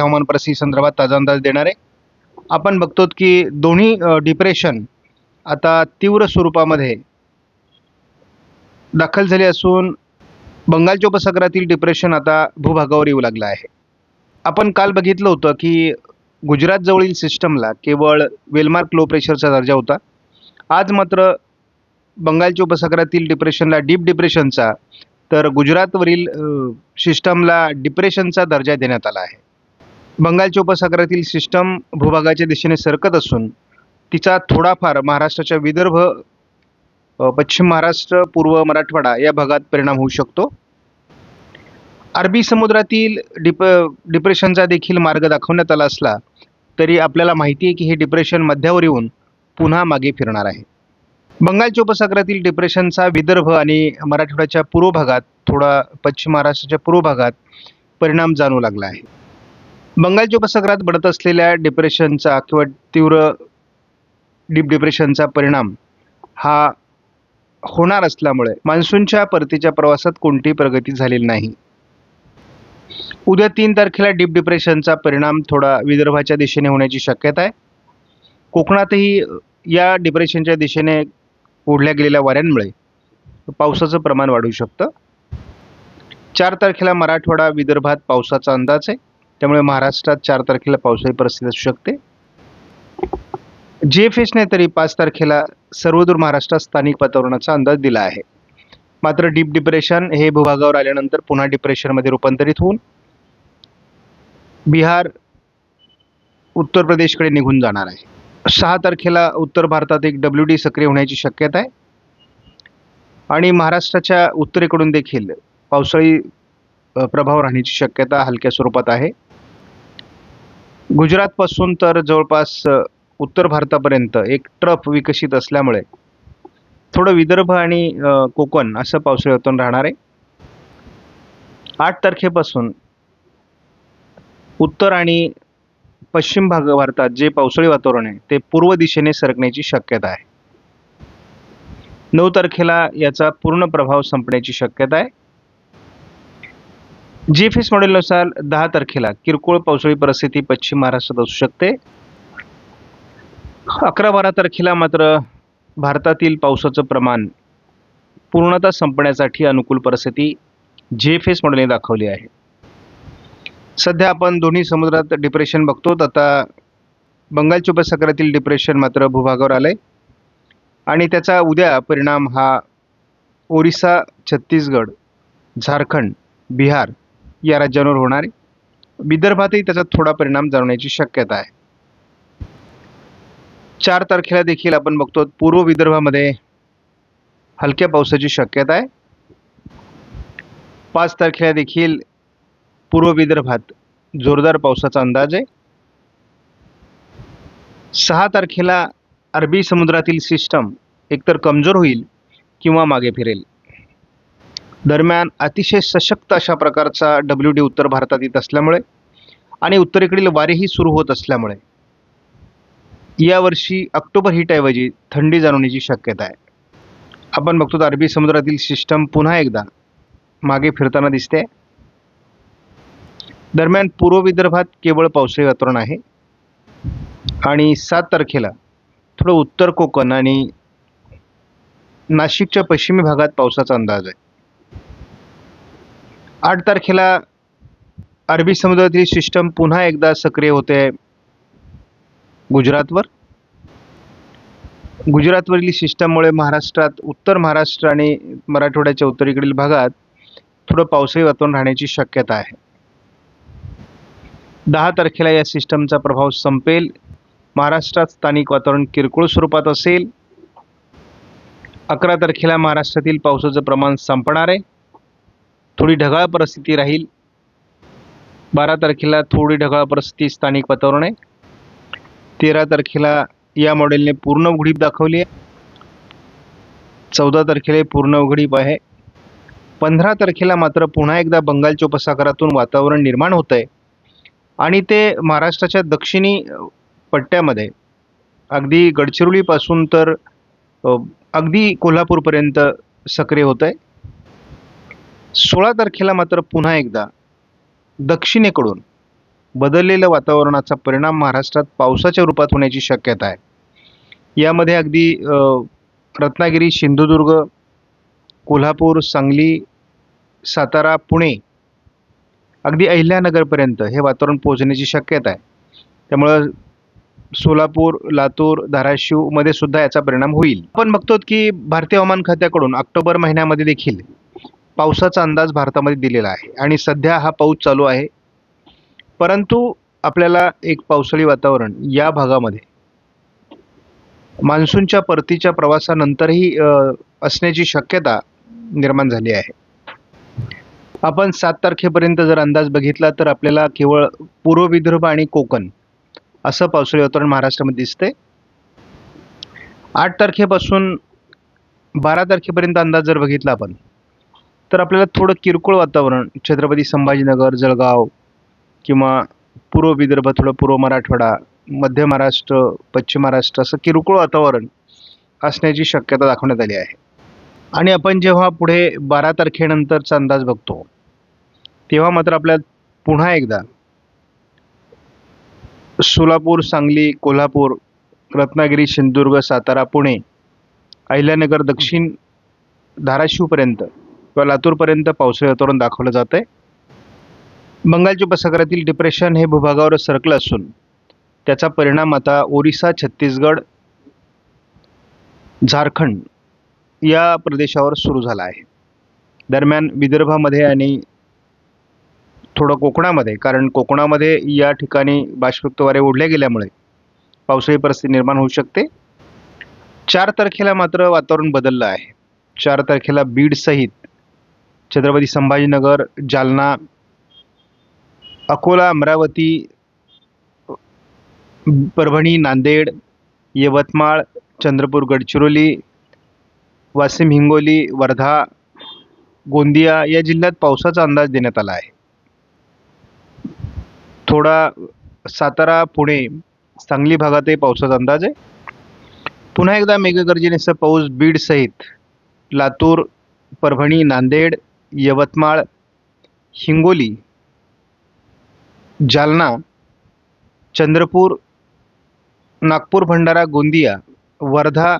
हवामान परिस्थिती संदर्भात ताजा अंदाज देणार. आहे आपण बघतो की दोन्ही डिप्रेशन आता तीव्र स्वरूपामध्ये दाखल झाले असून बंगालच्या उपसागरातील डिप्रेशन आता भूभागावर येऊ लागलं आहे. आपण काल बघितलं होतं की गुजरातजवळील सिस्टमला केवळ वेलमार्क लो प्रेशरचा दर्जा होता. आज मात्र बंगालच्या उपसागरातील डिप्रेशनला डीप डिप्रेशनचा तर गुजरातवरील सिस्टमला डिप्रेशनचा दर्जा देण्यात आला आहे. बंगालच्या उपसागरातील सिस्टम भूभागाच्या दिशेने सरकत असून तिचा थोडाफार महाराष्ट्राच्या विदर्भ पश्चिम महाराष्ट्र पूर्व मराठवाडा या भागात परिणाम होऊ शकतो. अरबी समुद्रातील डिप डिप्रेशनचा देखील मार्ग दाखवण्यात आला असला तरी आपल्याला माहिती आहे की हे डिप्रेशन मध्यावर येऊन पुन्हा मागे फिरणार आहे. बंगालच्या उपसागरातील डिप्रेशनचा विदर्भ आणि मराठवाड्याच्या पूर्व भागात थोडा पश्चिम महाराष्ट्राच्या पूर्व भागात परिणाम जाणवू लागला आहे. बंगालच्या उपसागरात बढ़त असलेल्या डिप्रेशनचा किंवा तीव्र डीप डिप्रेशनचा परिणाम हा होणार असल्यामुळे मान्सूनच्या परतीच्या प्रवासात कोणतीही प्रगती झालेली नाही. उद्या तीन तारखेला डीप डिप्रेशनचा परिणाम थोडा विदर्भाच्या दिशेने होण्याची शक्यता आहे. कोकणातही या डिप्रेशनच्या दिशेने ओढल्या गेलेल्या वाऱ्यांमुळे पावसाचं प्रमाण वाढू शकतं. चार तारखेला मराठवाडा विदर्भात पावसाचा अंदाज आहे. त्यामुळे महाराष्ट्रात चार तारखेला पावसाळी परिस्थिती असू शकते. जी एफ एसने तरी पाच तारखेला सर्वदूर महाराष्ट्रात स्थानिक वातावरणाचा अंदाज दिला आहे. मात्र डीप डिप्रेशन हे भूभागावर आल्यानंतर पुन्हा डिप्रेशनमध्ये रूपांतरित होऊन बिहार उत्तर प्रदेशकडे निघून जाणार आहे. सहा तारखेला उत्तर भारतात एक डब्ल्यू डी सक्रिय होण्याची शक्यता आहे. आणि महाराष्ट्राच्या उत्तरेकडून देखील पावसाळी प्रभाव राहण्याची शक्यता हलक्या स्वरूपात आहे. गुजरातपासून तर जवळपास उत्तर भारतापर्यंत एक ट्रफ विकसित असल्यामुळे थोडं विदर्भ आणि कोकण असं पावसाळ्यातून राहणार आहे. आठ तारखेपासून उत्तर आणि पश्चिम भाग भारतात जे पावसाळी वातावरण आहे ते पूर्व दिशेने सरकण्याची शक्यता आहे. नऊ तारखेला याचा पूर्ण प्रभाव संपण्याची शक्यता आहे. जी एफ एस मॉडेलनुसार दहा तारखेला किरकोळ पावसाळी परिस्थिती पश्चिम महाराष्ट्रात असू शकते. अकरा बारा तारखेला मात्र भारतातील पावसाचं प्रमाण पूर्णतः संपण्यासाठी अनुकूल परिस्थिती जी एफ एस मॉडेलने दाखवली आहे. सध्या आपण दोन्ही समुद्रात डिप्रेशन बघतो. आता बंगालच्या उपसागरातील डिप्रेशन मात्र भूभागावर आलं आहे आणि त्याचा उद्या परिणाम हा ओरिसा छत्तीसगड झारखंड बिहार या राज्यांवर होणार आहे. विदर्भातही त्याचा थोडा परिणाम जाणवण्याची शक्यता आहे. चार तारखेला देखील आपण बघतो पूर्व विदर्भामध्ये हलक्या पावसाची शक्यता आहे. पाच तारखेला देखील पूर्व विदर्भात जोरदार पावसाचा अंदाज आहे. सहा तारखेला अरबी समुद्रातील सिस्टम एकतर कमजोर होईल किंवा मागे फिरेल. दरम्यान अतिशय सशक्त अशा प्रकारचा डब्ल्यू डी उत्तर भारतात येत असल्यामुळे आणि उत्तरेकडील वारेही सुरू होत असल्यामुळे यावर्षी ऑक्टोबर हिटऐवजी थंडी जाणवण्याची शक्यता आहे. आपण बघतो अरबी समुद्रातील सिस्टम पुन्हा एकदा मागे फिरताना दिसते. दरम्यान पूर्व विदर्भात केवळ पावसाळी वातावरण आहे. आणि सात तारखेला थोडं उत्तर कोकण आणि नाशिकच्या पश्चिमी भागात पावसाचा अंदाज आहे. आठ तारखेला अरबी समुद्रातील सिस्टम पुन्हा एकदा सक्रिय होते गुजरातवर. गुजरातवरील सिस्टममुळे महाराष्ट्रात उत्तर महाराष्ट्र आणि मराठवाड्याच्या उत्तरेकडील भागात थोडं पावसाळी वातावरण राहण्याची शक्यता आहे. दहा तारखेला या सिस्टमचा प्रभाव संपेल. महाराष्ट्रात स्थानिक वातावरण किरकोळ स्वरूपात असेल. अकरा तारखेला महाराष्ट्रातील पावसाचं प्रमाण संपणार आहे. थोडी ढगाळ परिस्थिती राहील. बारा तारखेला थोडी ढगाळ परिस्थिती स्थानिक वातावरण आहे तेरा तारखेला या मॉडेलने पूर्ण उघडीप दाखवली आहे. चौदा तारखेला पूर्ण उघडीप आहे. पंधरा तारखेला मात्र पुन्हा एकदा बंगालच्या उपसागरातून वातावरण निर्माण होत आहे आणि ते महाराष्ट्राच्या दक्षिणी पट्ट्यामध्ये. अगदी गडचिरोलीपासून तर अगदी कोल्हापूरपर्यंत सक्रिय होत आहे सोळा तारखेला मात्र पुन्हा एकदा दक्षिणेकडून बदललेल्या वातावरणाचा परिणाम महाराष्ट्रात पावसाच्या रूपात होण्याची शक्यता आहे. यामध्ये अगदी रत्नागिरी सिंधुदुर्ग कोल्हापूर सांगली सातारा पुणे अगदी अहिल्यानगरपर्यंत हे वातावरण पोहोचण्याची शक्यता आहे. त्यामुळं सोलापूर लातूर धाराशिवमध्ये सुद्धा याचा परिणाम होईल. आपण बघतो की भारतीय हवामान खात्याकडून ऑक्टोबर महिन्यामध्ये देखील पावसाचा अंदाज भारतामध्ये दिलेला आहे. आणि सध्या हा पाऊस चालू आहे. परंतु आपल्याला एक पावसाळी वातावरण या भागामध्ये मान्सूनच्या परतीच्या प्रवासानंतरही असण्याची शक्यता निर्माण झाली आहे. आपण सात तारखेपर्यंत जर अंदाज बघितला तर आपल्याला केवळ पूर्व विदर्भ आणि कोकण असं पावसाळी वातावरण महाराष्ट्रामध्ये दिसते आठ तारखेपासून बारा तारखेपर्यंत अंदाज जर बघितला आपण तर आपल्याला थोडं किरकोळ वातावरण छत्रपती संभाजीनगर जळगाव किंवा पूर्व विदर्भ थोडं पूर्व मराठवाडा मध्य महाराष्ट्र पश्चिम महाराष्ट्र असं किरकोळ वातावरण असण्याची शक्यता दाखवण्यात आली आहे. आणि आपण जेव्हा पुढे बारा तारखेनंतरचा अंदाज बघतो तेव्हा मात्र आपल्याला पुन्हा एकदा सोलापूर सांगली कोल्हापूर रत्नागिरी सिंधुदुर्ग सातारा पुणे अहिल्यानगर दक्षिण धाराशिवपर्यंत किंवा लातूरपर्यंत पावसाळी वातावरण दाखवलं जात आहे बंगालच्या उपसागरातील डिप्रेशन हे भूभागावर सरकलं असून त्याचा परिणाम आता ओरिसा छत्तीसगड झारखंड या प्रदेशावर सुरू झाला आहे. दरम्यान विदर्भामध्ये आणि थोडं कोकणामध्ये कारण कोकणामध्ये या ठिकाणी बाष्पयुक्त वारे ओढले गेल्यामुळे पावसाळी परिस्थिती निर्माण होऊ शकते. चार तारखेला मात्र वातावरण बदललं आहे. चार तारखेला बीडसहित छत्रपती संभाजीनगर जालना अकोला अमरावती परभणी नांदेड यवतमाळ चंद्रपूर गडचिरोली वाशिम हिंगोली वर्धा गोंदिया या जिल्ह्यात पावसाचा अंदाज देण्यात आला आहे. थोडा सातारा पुणे सांगली भागातही पावसाचा अंदाज आहे. पुन्हा एकदा मेघगर्जनेसह पाऊस बीडसहित लातूर परभणी नांदेड यवतमाळ हिंगोली जालना चंद्रपूर नागपूर भंडारा गोंदिया वर्धा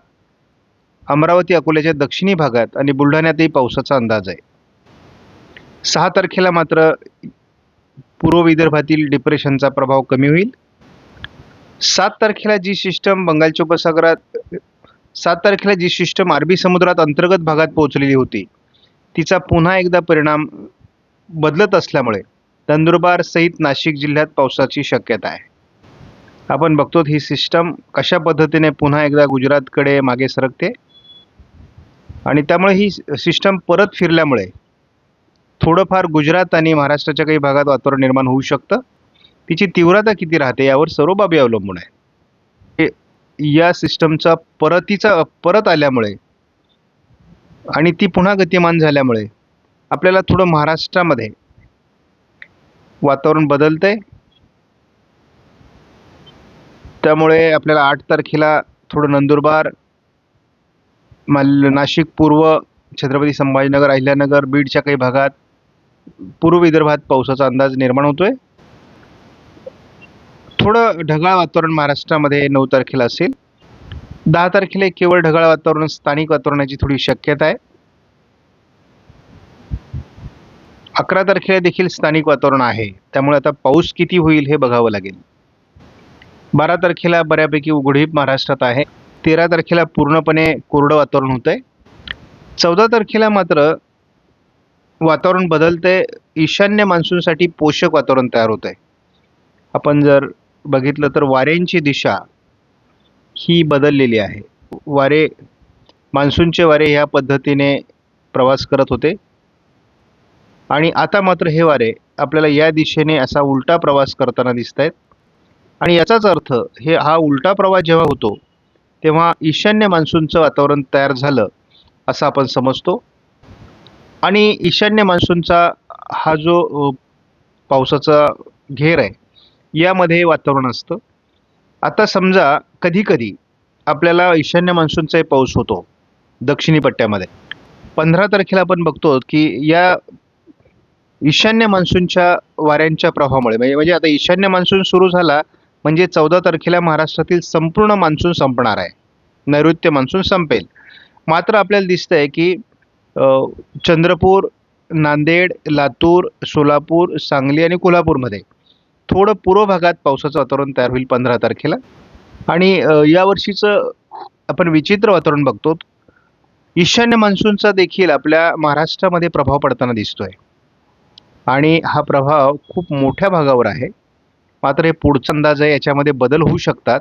अमरावती अकोल्याच्या दक्षिणी भागात आणि बुलढाण्यातही पावसाचा अंदाज आहे. सहा तारखेला मात्र पूर्व विदर्भातील डिप्रेशनचा प्रभाव कमी होईल. सात तारखेला जी सिस्टम बंगालच्या उपसागरात सात तारखेला जी सिस्टम अरबी समुद्रात अंतर्गत भागात पोहोचलेली होती तिचा पुन्हा एकदा परिणाम बदलत असल्यामुळे नंदुरबार सहित नाशिक जिल्ह्यात पावसाची शक्यता आहे. आपण बघतो ही सिस्टम कशा पद्धतीने पुन्हा एकदा गुजरातकडे मागे सरकते? आणि त्यामुळे ही सिस्टम परत फिरल्यामुळे थोडंफार गुजरात आणि महाराष्ट्राच्या काही भागात वातावरण निर्माण होऊ शकतं. तिची तीव्रता किती राहते यावर सर्व बाबी अवलंबून आहे. हे- या सिस्टमचा परतीचा परत आल्यामुळे आणि ती पुन्हा गतिमान झाल्यामुळे आपल्याला थोडं महाराष्ट्रामध्ये वातावरण बदलतंय. त्यामुळे आपल्याला आठ तारखेला थोडं नंदुरबार माल नाशिक पूर्व छत्रपती संभाजीनगर अहिल्यानगर बीडच्या काही भागात पूर्व विदर्भात पावसाचा अंदाज निर्माण होतोय. थोडं ढगाळ वातावरण महाराष्ट्रामध्ये नऊ तारखेला असेल. दहा तारखेला केवळ ढगाळ वातावरण स्थानिक वातावरणाची थोडी शक्यता आहे. अकरा तारखेला देखील स्थानिक वातावरण आहे. त्यामुळे आता पाऊस किती होईल हे बघावं लागेल. बारा तारखेला बऱ्यापैकी उघडीप महाराष्ट्रात आहे. तेरा तारखेला पूर्णपणे कोरडं वातावरण होतं आहे चौदा तारखेला मात्र वातावरण बदलतंय. ईशान्य मान्सूनसाठी पोषक वातावरण तयार होत आहे आपण जर बघितलं तर वाऱ्यांची दिशा ही बदललेली आहे. वारे मान्सूनचे वारे ह्या पद्धतीने प्रवास करत होते. आणि आता मात्र हे वारे आपल्याला या दिशेने असा उलटा प्रवास करताना दिसत आहेत आणि याचाच अर्थ हे हा उलटा प्रवास जेव्हा होतो तेव्हा ईशान्य मान्सूनचं वातावरण तयार झालं असं आपण समजतो. आणि ईशान्य मान्सूनचा हा जो पावसाचा घेर आहे यामध्ये वातावरण असतं. आता समजा कधीकधी आपल्याला ईशान्य मान्सूनचाही पाऊस होतो दक्षिणी पट्ट्यामध्ये. पंधरा तारखेला आपण बघतो की या ईशान्य मान्सूनच्या वाऱ्यांच्या प्रभावामुळे म्हणजे म्हणजे आता ईशान्य मान्सून सुरू झाला म्हणजे चौदा तारखेला महाराष्ट्रातील संपूर्ण मान्सून संपणार आहे. नैऋत्य मान्सून संपेल. मात्र आपल्याला दिसतंय की चंद्रपूर नांदेड लातूर सोलापूर सांगली आणि कोल्हापूरमध्ये थोडं पूर्व भागात पावसाचं वातावरण तयार होईल पंधरा तारखेला. आणि यावर्षीचं आपण विचित्र वातावरण बघतो. ईशान्य मान्सूनचा देखील आपल्या महाराष्ट्रामध्ये प्रभाव पडताना दिसतोय. आणि हा प्रभाव खूप मोठ्या भागावर आहे. मात्र हे पुढचा अंदाज आहे याच्यामध्ये बदल होऊ शकतात.